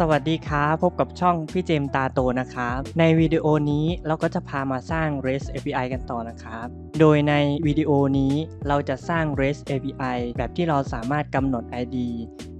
สวัสดีครับพบกับช่องพี่เจมตาโตนะครับ ในวิดีโอนี้เราก็จะพามาสร้าง REST API กันต่อนะครับ โดยในวิดีโอนี้เราจะสร้าง REST API แบบที่เราสามารถกำหนด ID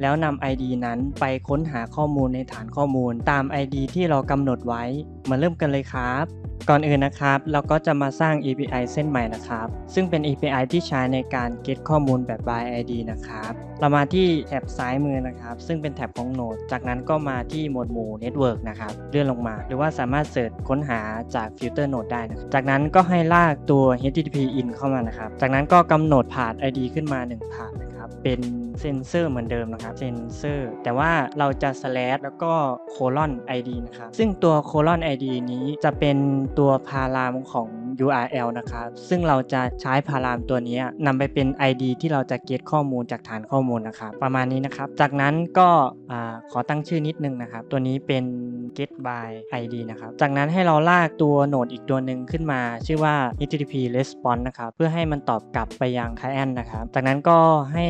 แล้วนำ ID นั้นไปค้นหาข้อมูลในฐานข้อมูล ตาม ID ที่เรากำหนดไว้ มาเริ่มกันเลยครับ ก่อนอื่นนะครับ เราก็จะมาสร้าง API เส้นใหม่นะครับ ซึ่งเป็น API ที่ใช้ในการ get ข้อมูลแบบ by ID นะครับ เรามาที่แถบซ้ายมือนะครับ ซึ่งเป็นแถบของ Node จากนั้นก็มาที่หมวดหมู่ Network นะครับ เลื่อนลงมา หรือว่าสามารถเสิร์ชค้นหาจากฟิลเตอร์ Node ได้นะครับจากนั้นก็ให้ลากตัว HTTP in เข้ามานะครับ จากนั้นก็กำหนดผ่าน ID ขึ้นมา 1 ผ่านนะครับ เป็นเซนเซอร์เหมือนเดิมนะครับ เซนเซอร์ แต่ว่าเราจะ slash แล้วก็โคลอน ID นะครับ ซึ่งตัวโคลอน ID นี้จะเป็นตัวพารามของ URL นะครับ ซึ่งเราจะใช้พารามตัวนี้นำไปเป็น ID ที่เราจะ get ข้อมูลจากฐานข้อมูลนะครับ ประมาณนี้นะครับ จากนั้นก็ขอตั้งชื่อนิดนึงนะครับ ตัวนี้เป็น get by ID นะครับ จากนั้นให้เราลากตัวโหนดอีกตัวหนึ่งขึ้นมา ชื่อว่า HTTP response นะครับ เพื่อให้มันตอบกลับไปยัง client นะครับ จากนั้นก็ให้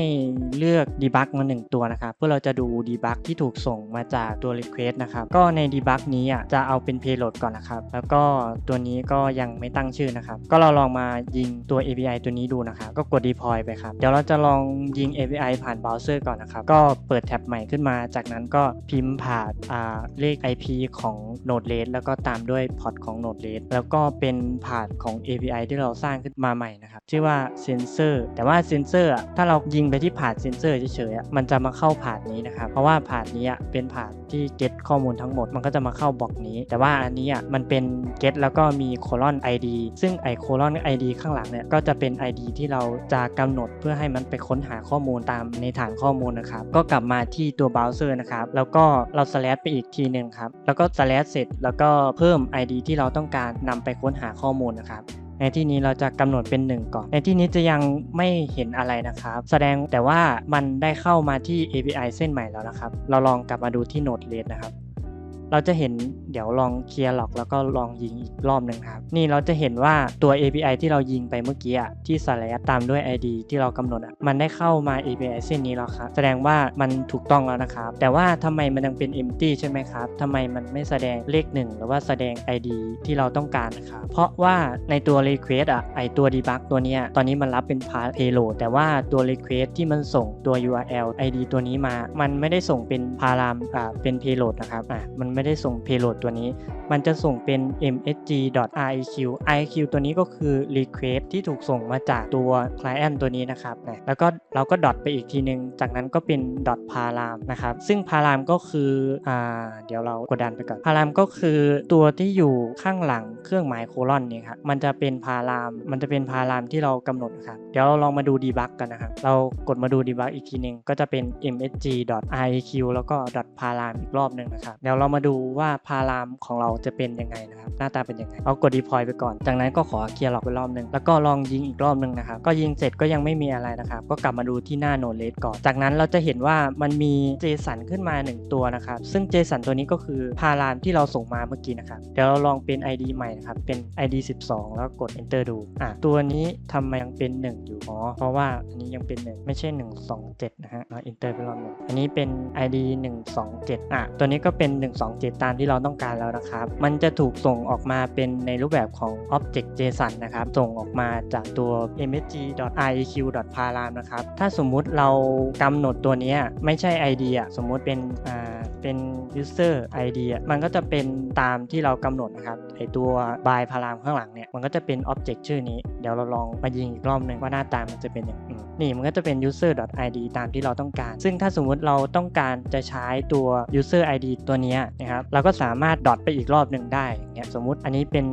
เลือก debug มาหนึ่งตัวนะครับ เพื่อเราจะดู debug ที่ถูกส่งมาจากตัว request นะครับ ก็ใน debug นี้อะจะเอาเป็น payload ก่อนนะครับ แล้วก็ตัวนี้ก็ยังไม่ตั้งชื่อนะครับ ก็เราลองมายิงตัว API ตัวนี้ดูนะครับ ก็กด deploy ไปครับ เดี๋ยวเราจะลองยิง API ผ่านเบราว์เซอร์ก่อนนะครับ ก็เปิดแท็บใหม่ขึ้นมา จากนั้นก็พิมพ์ผ่านาเลข IP ของ Node-RED แล้วก็ตามด้วยพอร์ตของ Node-RED แล้วก็เป็นผ่านของ API ที่เราสร้างขึ้นมาใหม่นะครับ ชื่อว่า Sensor แต่ว่า Sensor ถ้าเรายิงไปที่ผ่าน Sensor เฉยๆ มันจะมาเข้าผ่านนี้นะครับ เพราะว่าผ่านนี้เป็นผ่านที่ get ข้อมูลทั้งหมด มันก็จะมาเข้าบล็อกนี้ แต่ว่าอันนี้มันเป็น get แล้วก็มี colon ID ซึ่งไอ colon ID ข้างหลังเนี่ยก็จะเป็น ID ที่เราจะกำหนดเพื่อให้มันไปค้นหาข้อมูลตามในฐานข้อมูลนะครับ ก็กลับมาที่ตัวเบราว์เซอร์นะครับ แล้วก็เรา slash ไปอีกทีหนึ่งครับ แล้วก็ slash เสร็จ แล้วก็เพิ่ม ID ที่เราต้องการนำไปค้นหาข้อมูลนะครับในที่นี้เราจะกำหนดเป็น 1 ก่อน ในที่นี้จะยังไม่เห็นอะไรนะครับ แสดงแต่ว่ามันได้เข้ามาที่ API เส้นใหม่แล้วนะครับ เราลองกลับมาดูที่ Node-RED นะครับ เราจะเห็นเดี๋ยวลองเคลียร์ล็อกแล้วก็ลองยิงอีกรอบหนึ่งครับ นี่เราจะเห็นว่าตัว API ที่เรายิงไปเมื่อกี้ที่ slash ตามด้วย ID ที่เรากำหนดมันได้เข้ามา API เส้นนี้แล้วครับ แสดงว่ามันถูกต้องแล้วนะครับ แต่ว่าทำไมมันยังเป็น empty ใช่ไหมครับทำไมมันไม่แสดงเลข 1 หรือว่าแสดง ID ที่เราต้องการนะครับเพราะว่าในตัว request อะไอตัว debug ตัวเนี้ยตอนนี้มันรับเป็น path payload แต่ว่าตัว request ที่มันส่งตัว URL ID ตัวนี้มา มันไม่ได้ส่งเป็นพารามอ่าเป็น payload นะครับอะมันไม่ได้ส่ง payload ตัวนี้ มันจะส่งเป็น msg.iq iq ตัวนี้ก็คือ request ที่ถูกส่งมาจากตัว client ตัวนี้นะครับนะแล้วก็เราก็ดอทไปอีกทีนึง จากนั้นก็เป็น dot param นะครับ ซึ่ง param ก็คืออ่าเดี๋ยวเรากดดันไปก่อน param ก็คือตัวที่อยู่ข้างหลังเครื่องหมายโคลอนนี่ครับ มันจะเป็น param มันจะเป็น param ที่เรากำหนดครับ เดี๋ยวเราลองมาดู debug กันนะครับ เรากดมาดู debug อีกทีนึงก็จะเป็น msg.iq แล้วก็ dot param อีกรอบหนึ่งนะครับ เดี๋ยวเรามาดูว่าพารามของเราจะเป็นยังไงนะครับ หน้าตาเป็นยังไง เอากด deploy ไปก่อน จากนั้นก็ขอเคลียร์ล็อกไปรอบหนึ่งแล้วก็ลองยิงอีกรอบหนึ่งนะครับ ก็ยิงเสร็จก็ยังไม่มีอะไรนะครับ ก็กลับมาดูที่หน้า node red ก่อน จากนั้นเราจะเห็นว่ามันมี JSON ขึ้นมา 1 ตัวนะครับ ซึ่ง JSON ตัวนี้ก็คือพารามที่เราส่งมาเมื่อกี้นะครับ เดี๋ยวเราลองเป็น ID ใหม่นะครับ เป็น ID 12 แล้วกด enter ดู อะ ตัวนี้ทำไมยังเป็น 1 อยู่ อ๋อ เพราะว่าอันนี้ยังเป็น 1 ไม่ใช่ 127 นะฮะเอา enter ไปรอบหนึงอันนี้เป็น ID 127 อะ ตัวนี้ก็เป็น127ตามที่เราต้องการแล้วนะครับ มันจะถูกส่งออกมาเป็นในรูปแบบของ Object JSON นะครับ ส่งออกมาจากตัว msg.iq.param นะครับ ถ้าสมมุติเรากำหนดตัวนี้ไม่ใช่ ID อะสมมุติเป็นอ่าเป็น user ID อะมันก็จะเป็นตามที่เรากำหนดนะครับไอตัว by พารามข้างหลังเนี่ยมันก็จะเป็น object ชื่อนี้ เดี๋ยวเราลองมายิงอีกรอบหนึ่งว่าหน้าตามันจะเป็นอย่างไรนี่มันก็จะเป็น user id ตามที่เราต้องการ ซึ่งถ้าสมมุติเราต้องการจะใช้ตัว user id ตัวนี้นะครับเราก็สามารถดอทไปอีกรอบหนึ่งได้เงี้ยสมมุติอันนี้เป็น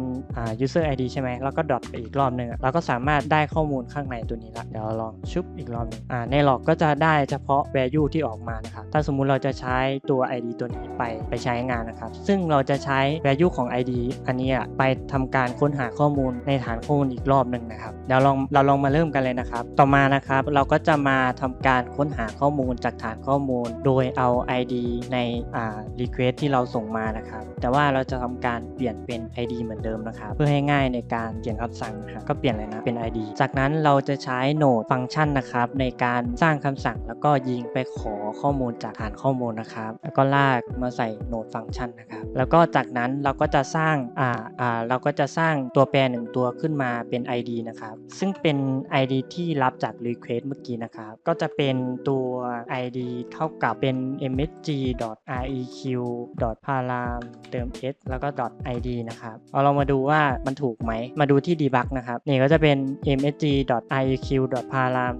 user id ใช่ไหมแล้วก็ดอทไปอีกรอบหนึ่งเราก็สามารถได้ข้อมูลข้างในตัวนี้ละเดี๋ยวเราลองชุบอีกรอบหนึงอ่าในหลอกก็จะได้เฉพาะ value ที่ออกมานะครับถ้าสมมุติเราจะใช้ตัว id ตัวนี้ไปไปใช้งานนะครับซึ่งเราจะใช้ value ของ id อันนี้อะไปทำการค้นหาข้อมูลในฐานข้อมูลอีกรอบหนึ่งนะครับเดี๋ยวลองเราลองมาเริ่มกันเลยนะครับ ต่อมานะครับ เราก็จะมาทำการค้นหาข้อมูลจากฐานข้อมูล โดยเอา ID ในอ่า request ที่เราส่งมานะครับ แต่ว่าเราจะทำการเปลี่ยนเป็น ID เหมือนเดิมนะครับ เพื่อให้ง่ายในการเขียนคำสั่งนะครับก็เปลี่ยนเลยนะเป็น ID จากนั้นเราจะใช้โหนดฟังก์ชันนะครับ ในการสร้างคำสั่งแล้วก็ยิงไปขอข้อมูลจากฐานข้อมูลนะครับ แล้วก็ลากมาใส่โหนดฟังก์ชันนะครับ แล้วก็จากนั้นเราก็จะสร้างอ่าอ่าเราก็จะสร้างตัวแปรหนึ่งตัวขึ้นมาเป็น ID นะครับ ซึ่งเป็น ID ที่รับจาก request เมื่อกี้นะครับ ก็จะเป็นตัว ID เท่ากับเป็น msg.req.param เติม s แล้วก็ .id นะครับ เอาเรามาดูว่ามันถูกไหม มาดูที่ debug นะครับ นี่ก็จะเป็น msg.req.param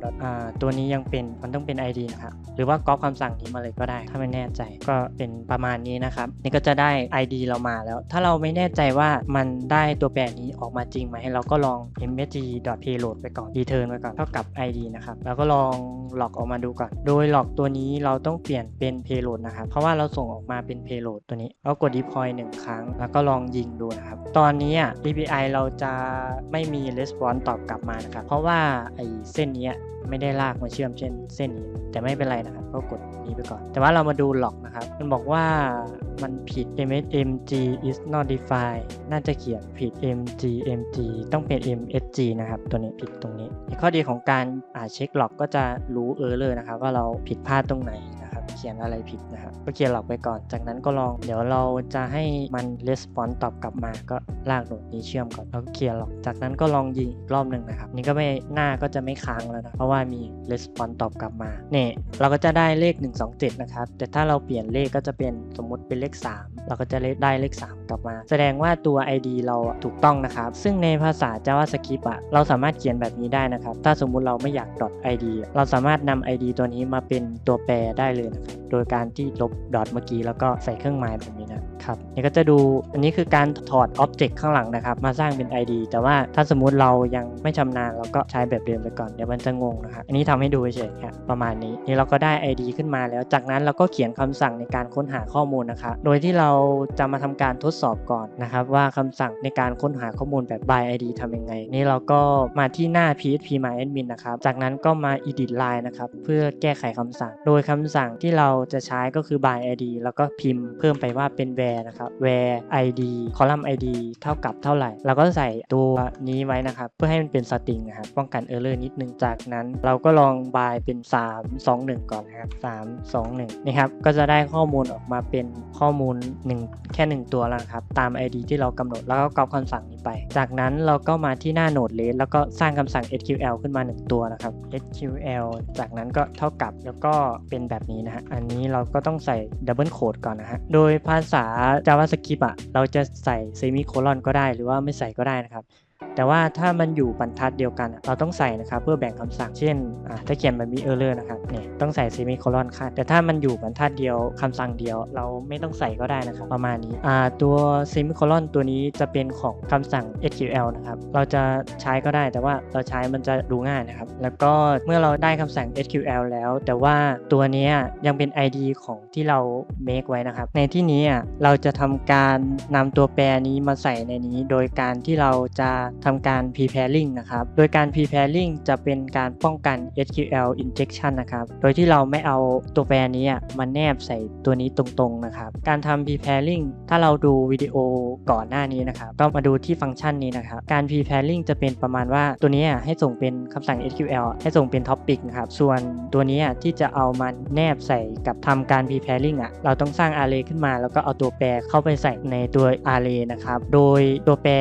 ตัวนี้ยังเป็นมันต้องเป็น ID นะครับ หรือว่าก๊อปคำสั่งนี้มาเลยก็ได้ ถ้าไม่แน่ใจก็เป็นประมาณนี้นะครับ นี่ก็จะได้ ID เรามาแล้ว ถ้าเราไม่แน่ใจว่ามันได้ตัวแปรนี้ออกมาจริงไหม เราก็ลอง msg.payload ไปก่อน return ไปก่อน เท่ากับ ID นะครับ แล้วก็ลองหลอกออกมาดูก่อน โดยหลอกตัวนี้เราต้องเปลี่ยนเป็น payload นะครับ เพราะว่าเราส่งออกมาเป็น payload ตัวนี้แล้วกด deploy หนึ่งครั้ง แล้วก็ลองยิงดูนะครับ ตอนนี้ DPI เราจะไม่มี response ตอบกลับมานะครับ เพราะว่าไอ้เส้นนี้ไม่ได้ลากมาเชื่อมเช่นเส้นนี้ แต่ไม่เป็นไรนะครับ ก็กดนี้ไปก่อน แต่ว่าเรามาดูหลอกนะครับ มันบอกว่ามันผิด msmg is not defined น่าจะเขียนผิด mgmg ต้องเป็น msg นะครับ ตัวนี้ผิดตรงนี้ ข้อดีของการอ่าเช็คหลอกก็จะรู้เออร์เลยนะครับว่าเราผิดพลาดตรงไหนนะ ครับ เขียนอะไรผิดนะครับก็เขียนหลอกไปก่อน จากนั้นก็ลอง เดี๋ยวเราจะให้มัน r e s p o n s ตอบกลับมา ก็ลากโหนดนี้เชื่อมก่อนแล้วก็เคลียร์หลอกจากนั้นก็ลองยิงอีกรอบหนึ่งนะครับ นี่ก็ไม่หน้าก็จะไม่ค้างแล้วนะ เพราะว่ามี r e s p o n s ตอบกลับมา เนี่ยเราก็จะได้เลข 127 นะครับ แต่ถ้าเราเปลี่ยนเลขก็จะเป็นสมมุติเป็นเลข 3 เราก็จะได้เลข 3 กลับมา แสดงว่าตัว ID เราถูกต้องนะครับ ซึ่งในภาษา JavaScript อะเราสามารถเขียนแบบนี้ได้นะครับ ถ้าสมมุติเราไม่อยาก .id อะเราสามารถนำ ID ตัวนี้มาเป็นตัวแปรได้เลยนะครับโดยการที่ลบดอทเมื่อกี้แล้วก็ใส่เครื่องหมายแบบนี้นะครับนี่ก็จะดูอันนี้คือการถอด Object ข้างหลังนะครับ มาสร้างเป็น ID แต่ว่าถ้าสมมุติเรายังไม่ชำนาญเราก็ใช้แบบเดิมไปก่อนเดี๋ยวมันจะงงนะครับอันนี้ทำให้ดูเฉยๆครับประมาณนี้นี่เราก็ได้ ID ขึ้นมาแล้ว จากนั้นเราก็เขียนคำสั่งในการค้นหาข้อมูลนะครับโดยที่เราจะมาทำการทดสอบก่อนนะครับว่าคำสั่งในการค้นหาข้อมูลแบบ by ID ทำยังไง นี่เราก็มาที่หน้า php myadmin นะครับจากนั้นก็มา edit line นะครับเพื่อแก้ไขคำสั่ง โดยคำสั่งที่เราจะใช้ก็คือ by id แล้วก็พิมพ์เพิ่มไปว่าเป็น where นะครับ where id column id เท่ากับเท่าไหร่ เราก็ใส่ตัวนี้ไว้นะครับ เพื่อให้มันเป็นสตริงนะครับ ป้องกัน error นิดนึงจากนั้น เราก็ลอง by เป็น 3 2 1 ก่อนนะครับ 3 2 1นี่ครับ ก็จะได้ข้อมูลออกมาเป็นข้อมูล 1 แค่ 1 ตัวแล้วครับ ตาม id ที่เรากำหนดแล้วก็ก๊อปคำสั่งนี้ไป จากนั้นเราก็มาที่หน้า node list แล้วก็สร้างคำสั่ง sql ขึ้นมา 1 ตัวนะครับ sql จากนั้นก็เท่ากับแล้วก็เป็นแบบนี้นะฮะ อันนี้เราก็ต้องใส่ double quote ก่อนนะฮะ โดยภาษา JavaScript อะเราจะใส่ semicolon ก็ได้หรือว่าไม่ใส่ก็ได้นะครับแต่ว่าถ้ามันอยู่บรรทัดเดียวกัน เราต้องใส่นะครับเพื่อแบ่งคำสั่ง เช่นถ้าเขียนแบบมี error นะครับเนี่ยต้องใส่ semicolon ค่ะแต่ถ้ามันอยู่บรรทัดเดียวคำสั่งเดียว เราไม่ต้องใส่ก็ได้นะครับประมาณนี้ตัว semicolon ตัวนี้จะเป็นของคำสั่ง SQL นะครับเราจะใช้ก็ได้แต่ว่าเราใช้มันจะดูง่ายนะครับ แล้วก็เมื่อเราได้คำสั่ง SQL แล้ว แต่ว่าตัวนี้ยังเป็น ID ของที่เรา make ไว้นะครับ ในที่นี้เราจะทำการนำตัวแปรนี้มาใส่ในนี้ โดยการที่เราจะทำการ preparing นะครับ โดยการ preparing จะเป็นการป้องกัน SQL injection นะครับ โดยที่เราไม่เอาตัวแปรนี้มาแนบใส่ตัวนี้ตรงๆนะครับ การทำ preparing ถ้าเราดูวิดีโอก่อนหน้านี้นะครับ ก็มาดูที่ฟังก์ชันนี้นะครับ การ preparing จะเป็นประมาณว่าตัวนี้ให้ส่งเป็นคำสั่ง SQL ให้ส่งเป็น topic นะครับ ส่วนตัวนี้ที่จะเอามาแนบใส่กับทำการ preparing อะ เราต้องสร้าง array ขึ้นมาแล้วก็เอาตัวแปรเข้าไปใส่ในตัว array นะครับ โดยตัวแปร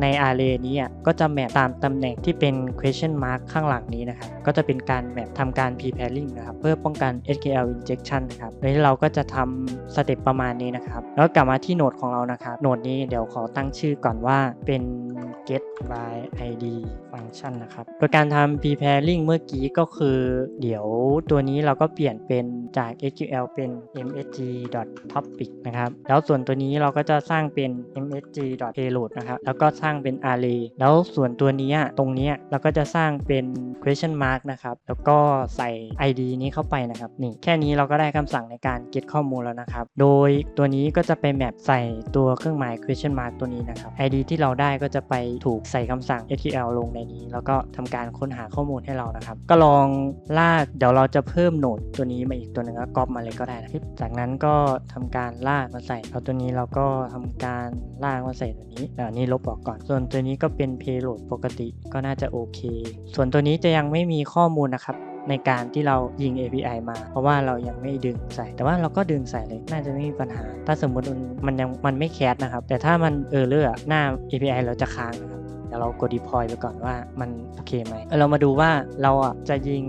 ใน array นี้นี้อะก็จะแมปตามตำแหน่งที่เป็น question mark ข้างหลังนี้นะครับก็จะเป็นการแมปทำการ preparing นะครับเพื่อป้องกัน SQL injection นะครับโดยเราก็จะทำสเต็ปประมาณนี้นะครับแล้วกลับมาที่โหนดของเรานะครับโหนดนี้เดี๋ยวขอตั้งชื่อก่อนว่าเป็น get by id function นะครับ โดยการทำ preparing เมื่อกี้ก็คือเดี๋ยวตัวนี้เราก็เปลี่ยนเป็นจาก SQL เป็น msg.topic นะครับ แล้วส่วนตัวนี้เราก็จะสร้างเป็น msg.payload นะครับ แล้วก็สร้างเป็น array แล้วส่วนตัวนี้ตรงนี้เราก็จะสร้างเป็น question mark นะครับ แล้วก็ใส่ ID นี้เข้าไปนะครับ นี่แค่นี้เราก็ได้คำสั่งในการ get ข้อมูลแล้วนะครับ โดยตัวนี้ก็จะไปแมปใส่ตัวเครื่องหมาย question mark ตัวนี้นะครับ ID ที่เราได้ก็จะไปถูกใส่คำสั่ง SQL ลงในนี้ แล้วก็ทำการค้นหาข้อมูลให้เรานะครับ ก็ลองลากเดี๋ยวเราจะเพิ่มโหนดตัวนี้มาอีกตัวหนึ่งก็ก๊อปมาเลยก็ได้นะครับจากนั้นก็ทำการลากมาใส่เอาตัวนี้เราก็ทำการลากมาใส่ตัวนี้อ่านี่ลบออกก่อน ส่วนตัวนี้ก็เป็น payload ปกติก็น่าจะโอเค ส่วนตัวนี้จะยังไม่มีข้อมูลนะครับในการที่เรายิง API มา เพราะว่าเรายังไม่ดึงใส่ แต่ว่าเราก็ดึงใส่เลย น่าจะไม่มีปัญหา ถ้าสมมติมันยังมันไม่แคสนะครับ แต่ถ้ามันเออเลอร์หน้า API เราจะค้างนะครับ เดี๋ยวเรากด deploy ไปก่อนว่ามันโอเคไหม เรามาดูว่าเราอะจะยิง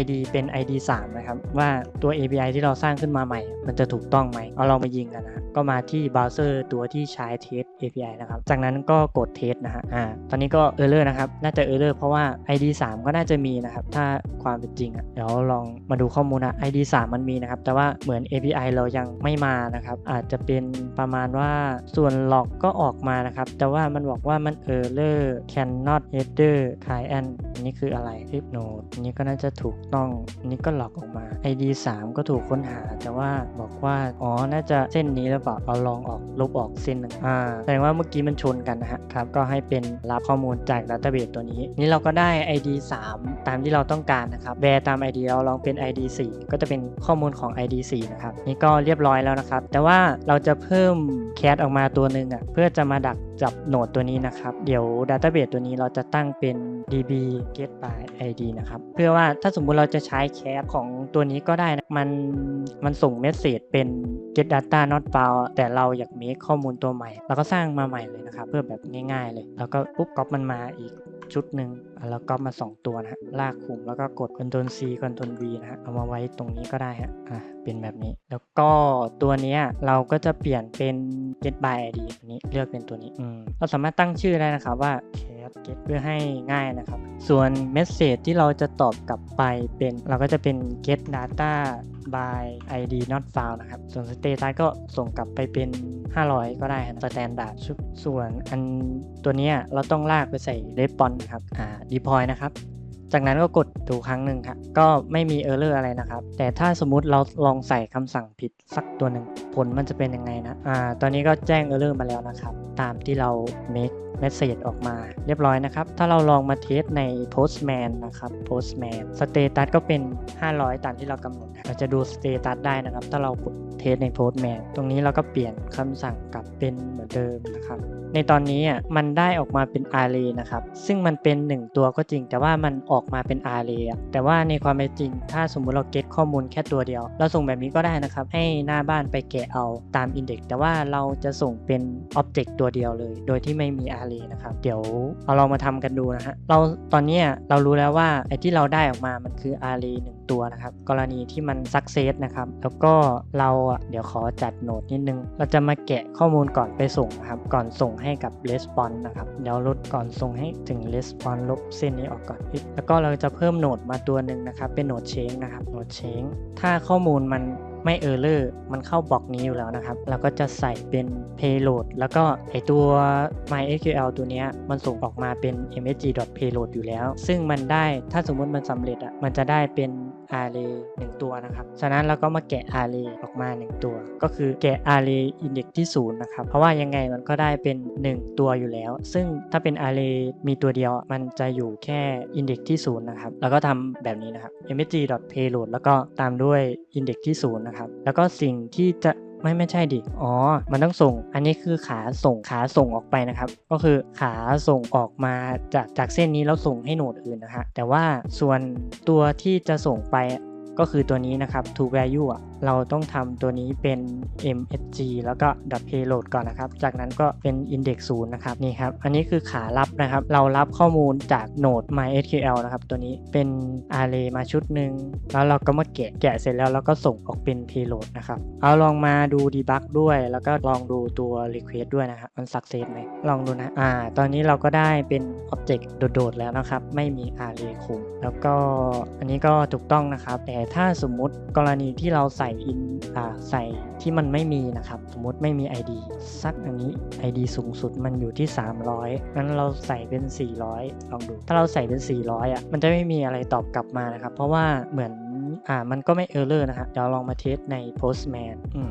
ID เป็น ID 3 นะครับ ว่าตัว API ที่เราสร้างขึ้นมาใหม่ มันจะถูกต้องไหม เอาเรามายิงกันนะก็มาที่เบราว์เซอร์ตัวที่ใช้ test API นะครับ จากนั้นก็กด test นะฮะอ่าตอนนี้ก็ error นะครับ น่าจะ error เพราะว่า ID 3 ก็น่าจะมีนะครับ ถ้าความเป็นจริงอะเดี๋ยวลองมาดูข้อมูลนะ ID 3 มันมีนะครับ แต่ว่าเหมือน API เรายังไม่มานะครับ อาจจะเป็นประมาณว่าส่วน log ก็ออกมานะครับ แต่ว่ามันบอกว่ามัน error cannot header client อันนี้คืออะไร clip node อันนี้ก็น่าจะถูกต้องอันนี้ก็หลอกออกมา ID 3 ก็ถูกค้นหา แต่ว่าบอกว่า อ๋อ น่าจะเส้นนี้หรือเปล่า เอาลองออก ลบออกเส้นหนึ่งอ่า แสดงว่าเมื่อกี้มันชนกันนะฮะครับ ก็ให้เป็นรับข้อมูลจาก Database ตัวนี้ นี่เราก็ได้ ID 3 ตามที่เราต้องการนะครับ แวร์ตาม ID เราลองเป็น ID 4 ก็จะเป็นข้อมูลของ ID 4นะครับ นี่ก็เรียบร้อยแล้วนะครับ แต่ว่าเราจะเพิ่มแคสออกมาตัวหนึ่งอะ เพื่อจะมาดัก จับโหนดตัวนี้นะครับ เดี๋ยว Database ตัวนี้เราจะตั้งเป็น db get by id นะครับ เพื่อว่าถ้าสมมุติเราจะใช้แคสของตัวนี้ก็ได้นะมันมันส่งเมสเซจเป็น get data not found แต่เราอยาก make ข้อมูลตัวใหม่ เราก็สร้างมาใหม่เลยนะครับ เพื่อแบบง่ายๆเลย แล้วก็ปุ๊บก๊อปมันมาอีก ชุดหนึ่งอะแล้วก็มา 2 ตัวนะฮะลากขุมแล้วก็กด Ctrl C Ctrl V นะฮะเอามาไว้ตรงนี้ก็ได้ฮะอะเป็นแบบนี้ แล้วก็ตัวนี้เราก็จะเปลี่ยนเป็น get by id ตัวนี้เลือกเป็นตัวนี้อืมเราสามารถตั้งชื่อได้นะครับว่า cat get เพื่อให้ง่ายนะครับ ส่วน message ที่เราจะตอบกลับไปเป็น เราก็จะเป็น get data by id not found นะครับ ส่วน status ก็ส่งกลับไปเป็น 500 ก็ได้นะ standard ส่วนอันตัวนี้เราต้องลากไปใส่ response นะครับอ่า deploy นะครับจากนั้นก็กดดูครั้งหนึ่งครับก็ไม่มี error อะไรนะครับ แต่ถ้าสมมุติเราลองใส่คำสั่งผิดสักตัวหนึ่งผลมันจะเป็นยังไงนะ อ่า ตอนนี้ก็แจ้ง error มาแล้วนะครับ ตามที่เรา make message ออกมา เรียบร้อยนะครับ ถ้าเราลองมาเทสใน postman นะครับ postman status ก็เป็น 500 ตามที่เรากำหนด เราจะดู status ได้นะครับ ถ้าเราเทสใน postman ตรงนี้เราก็เปลี่ยนคำสั่งกลับเป็นเหมือนเดิมนะครับ ในตอนนี้อะมันได้ออกมาเป็น array นะครับ ซึ่งมันเป็น 1 ตัวก็จริง แต่ว่ามันออกมาเป็น array อะแต่ว่าในความเป็นจริง ถ้าสมมุติเราเก็ตข้อมูลแค่ตัวเดียว เราส่งแบบนี้ก็ได้นะครับ ให้หน้าบ้านไปแกะเอาตาม index แต่ว่าเราจะส่งเป็น object ตัวเดียวเลย โดยที่ไม่มี array นะครับ เดี๋ยวเอาเรามาทำกันดูนะฮะ เราตอนนี้เรารู้แล้วว่าไอ้ที่เราได้ออกมา มันคือ array 1ตัวนะครับ กรณีที่มัน success นะครับ แล้วก็เราอะเดี๋ยวขอจัดโหนดนิดนึง เราจะมาแกะข้อมูลก่อนไปส่งนะครับ ก่อนส่งให้กับ response นะครับ เดี๋ยวลดก่อนส่งให้ถึง response ลบเส้นนี้ออกก่อน แล้วก็เราจะเพิ่มโหนดมาตัวหนึ่งนะครับ เป็นโหนด change นะครับ โหนด change ถ้าข้อมูลมันไม่ error มันเข้าบล็อกนี้อยู่แล้วนะครับ เราก็จะใส่เป็น payload แล้วก็ไอตัว MySQL ตัวนี้มันส่งออกมาเป็น msg.payload อยู่แล้ว ซึ่งมันได้ถ้าสมมติมันสำเร็จอะมันจะได้เป็น array 1 ตัวนะครับ ฉะนั้นเราก็มาแกะ array ออกมา 1 ตัว ก็คือแกะ array index ที่ 0 นะครับ เพราะว่ายังไงมันก็ได้เป็น 1 ตัวอยู่แล้ว ซึ่งถ้าเป็น array มีตัวเดียวมันจะอยู่แค่ index ที่ 0 นะครับ แล้วก็ทำแบบนี้นะครับ msg.payload แล้วก็ตามด้วย index ที่ 0 นะครับ แล้วก็สิ่งที่จะ ไม่ไม่ใช่ดิ อ๋อ มันต้องส่ง อันนี้คือขาส่งขาส่งออกไปนะครับ ก็คือขาส่งออกมาจากจากเส้นนี้แล้วส่งให้โหนดอื่นนะฮะ แต่ว่าส่วนตัวที่จะส่งไปก็คือตัวนี้นะครับ to value อะ เราต้องทำตัวนี้เป็น msg แล้วก็ payload ก่อนนะครับ จากนั้นก็เป็น index 0นะครับนี่ครับ อันนี้คือขารับนะครับ เรารับข้อมูลจากโหนด mysql นะครับ ตัวนี้เป็น array มาชุดหนึ่งแล้วเราก็มาแกะแกะเสร็จแล้วเราก็ส่งออกเป็น payload นะครับเอาลองมาดู debug ด้วย แล้วก็ลองดูตัว request ด้วยนะครับมัน success ไหมลองดูนะอ่า ตอนนี้เราก็ได้เป็น object โดดๆแล้วนะครับ ไม่มี array คุมแล้วก็อันนี้ก็ถูกต้องนะครับ แต่ถ้าสมมุติกรณีที่เราใส่อินอ่าใส่ที่มันไม่มีนะครับ สมมติไม่มี ID สักอันนี้ ID สูงสุดมันอยู่ที่ 300งั้นเราใส่เป็น 400 ลองดู ถ้าเราใส่เป็น 400อะมันจะไม่มีอะไรตอบกลับมานะครับ เพราะว่าเหมือนอ่ามันก็ไม่เออร์เลอร์นะฮะเดี๋ยวลองมาเทสใน Postman อืม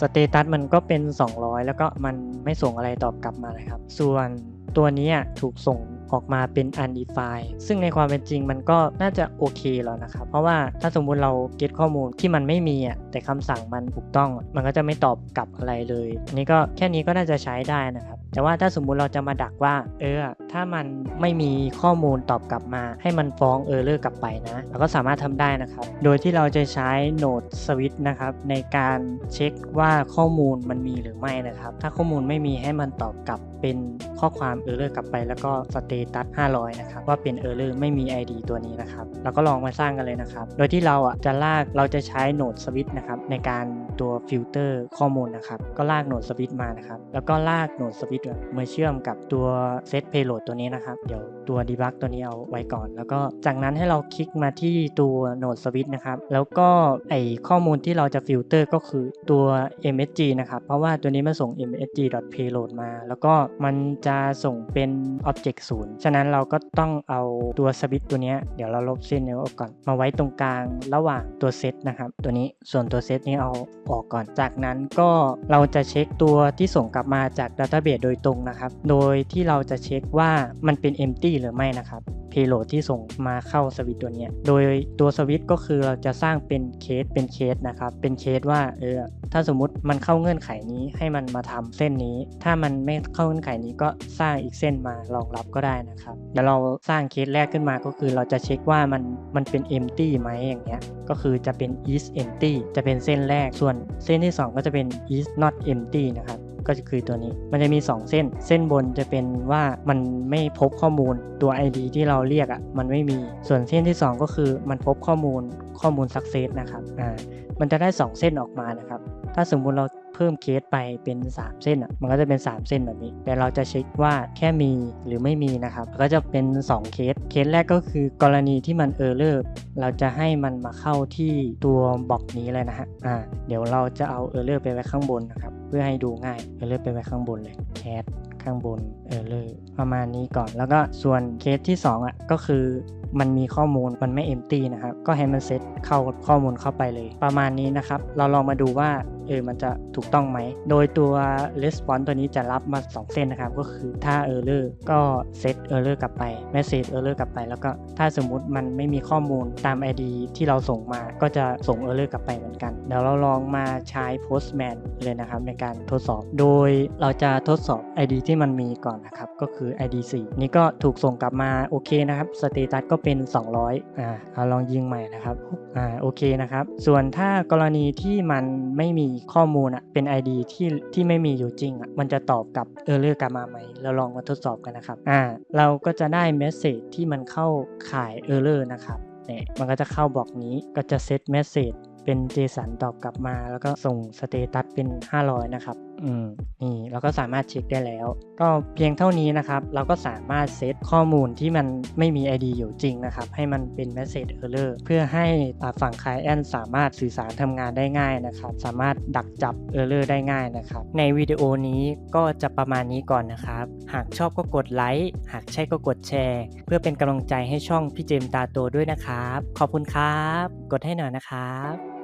สเตตัสมันก็เป็น 200 แล้วก็มันไม่ส่งอะไรตอบกลับมานะครับ ส่วนตัวนี้ถูกส่ง ออกมาเป็น undefined ซึ่งในความเป็นจริงมันก็น่าจะโอเคแล้วนะครับ เพราะว่าถ้าสมมุติเราเก็ตข้อมูลที่มันไม่มีอะแต่คำสั่งมันถูกต้อง มันก็จะไม่ตอบกลับอะไรเลย อันนี้ก็แค่นี้ก็น่าจะใช้ได้นะครับ แต่ว่าถ้าสมมุติเราจะมาดักว่า เออ ถ้ามันไม่มีข้อมูลตอบกลับมา ให้มันฟ้องเออร์เลอร์กลับไปนะเราก็สามารถทำได้นะครับ โดยที่เราจะใช้ Node Switch นะครับในการเช็คว่าข้อมูลมันมีหรือไม่นะครับ ถ้าข้อมูลไม่มีให้มันตอบกลับเป็นข้อความเออร์เลอร์กลับไป แล้วก็สเตตัส500 นะครับ ว่าเป็นเออร์เลอร์ไม่มี ID ตัวนี้นะครับเราก็ลองมาสร้างกันเลยนะครับ โดยที่เราอะจะลากเราจะใช้ Node Switch นะครับในการตัวฟิลเตอร์ข้อมูลนะครับก็ลาก Node Switch มานะครับแล้วก็ลากโนดสวิต Node Switch มาเชื่อมกับตัว Set Payload ตัวนี้นะครับ เดี๋ยวตัว Debug ตัวนี้เอาไว้ก่อน แล้วก็จากนั้นให้เราคลิกมาที่ตัว Node Switch นะครับ แล้วก็ไอข้อมูลที่เราจะฟิลเตอร์ก็คือตัว MSG นะครับ เพราะว่าตัวนี้มันส่ง msg.payload มา แล้วก็มันจะส่งเป็น object 0ฉะนั้นเราก็ต้องเอาตัว switch ตัวนี้เดี๋ยวเราลบเส้นนี้ออกก่อนมาไว้ตรงกลางระหว่างตัวเซตนะครับ ตัวนี้ส่วนตัวเซตนี้เอาออกก่อน จากนั้นก็เราจะเช็คตัวที่ส่งกลับมาจาก Database โดยยตรงนะครับ โดยที่เราจะเช็คว่ามันเป็น empty หรือไม่นะครับ payload ที่ส่งมาเข้าสวิตตัวนี้ โดยตัวสวิตช์ก็คือเราจะสร้างเป็นเคสเป็นเคสนะครับ เป็นเคสว่าเออถ้าสมมุติมันเข้าเงื่อนไขนี้ให้มันมาทำเส้นนี้ ถ้ามันไม่เข้าเงื่อนไขนี้ก็สร้างอีกเส้นมารองรับก็ได้นะครับเดี๋ยวเราสร้างเคสแรกขึ้นมาก็คือเราจะเช็คว่ามันมันเป็น empty ไหมอย่างเงี้ย ก็คือจะเป็น is empty จะเป็นเส้นแรก ส่วนเส้นที่ 2 ก็จะเป็น is not empty นะครับ ก็คือตัวนี้ มันจะมี 2 เส้น เส้นบนจะเป็นว่ามันไม่พบข้อมูลตัว ID ที่เราเรียกอะ่ะมันไม่มีส่วนเส้นที่ 2 ก็คือมันพบข้อมูลข้อมูล success นะครับอ่ามันจะได้ 2 เส้นออกมานะครับถ้าสมมุติเราเพิ่มเคสไปเป็น 3 เส้นอะมันก็จะเป็น 3 เส้นแบบนี้ แต่เราจะเช็คว่าแค่มีหรือไม่มีนะครับ ก็จะเป็น 2 เคส เคสแรกก็คือกรณีที่มันเออร์เลอร์เราจะให้มันมาเข้าที่ตัวบล็อกนี้เลยนะฮะอ่าเดี๋ยวเราจะเอาเออร์เลอร์ไปไว้ข้างบนนะครับ เพื่อให้ดูง่ายเออเลอร์ไปไว้ข้างบนเลยแคสข้างบนเออร์เลอร์ประมาณนี้ก่อน แล้วก็ส่วนเคสที่ 2อะก็คือมันมีข้อมูลมันไม่เอมตี้นะครับ ก็ให้มันเซตเข้าข้อมูลเข้าไปเลย ประมาณนี้นะครับ เราลองมาดูว่า เออมันจะถูกต้องไหม โดยตัว response ตัวนี้จะรับมา 2 เส้นนะครับ ก็คือถ้า error ก็เซต error กลับไป message error กลับไป แล้วก็ถ้าสมมุติมันไม่มีข้อมูลตาม ID ที่เราส่งมาก็จะส่ง error กลับไปเหมือนกัน เดี๋ยวเราลองมาใช้ postman เลยนะครับในการทดสอบ โดยเราจะทดสอบ ID ที่มันมีก่อนนะครับ ก็คือ ID 4 นี่ก็ถูกส่งกลับมาโอเคนะครับสเตตัสก็เป็น 200อ่าเอาลองยิงใหม่นะครับอ่าโอเคนะครับ ส่วนถ้ากรณีที่มันไม่มีข้อมูลอะเป็น ID ที่ที่ไม่มีอยู่จริงอะมันจะตอบกลับ error กลับมาไหมเราลองมาทดสอบกันนะครับอ่าเราก็จะได้ message ที่มันเข้าข่าย error นะครับเนี่ยมันก็จะเข้าบล็อกนี้ก็จะเซตเมสเซจเป็น JSON ตอบกลับมา แล้วก็ส่งสเตตัสเป็น 500 นะครับ อืมนี่เราก็สามารถเช็คได้แล้ว ก็เพียงเท่านี้นะครับ เราก็สามารถเซตข้อมูลที่มันไม่มี ID อยู่จริงนะครับ ให้มันเป็น Message Error เพื่อให้ฝั่ง Client สามารถสื่อสารทำงานได้ง่ายนะครับ สามารถดักจับ Error ได้ง่ายนะครับ ในวิดีโอนี้ก็จะประมาณนี้ก่อนนะครับ หากชอบก็กดไลค์หากใช่ก็กดแชร์ เพื่อเป็นกำลังใจให้ช่องพี่เจมตาโตด้วยนะครับ ขอบคุณครับ กดให้หน่อยนะครับ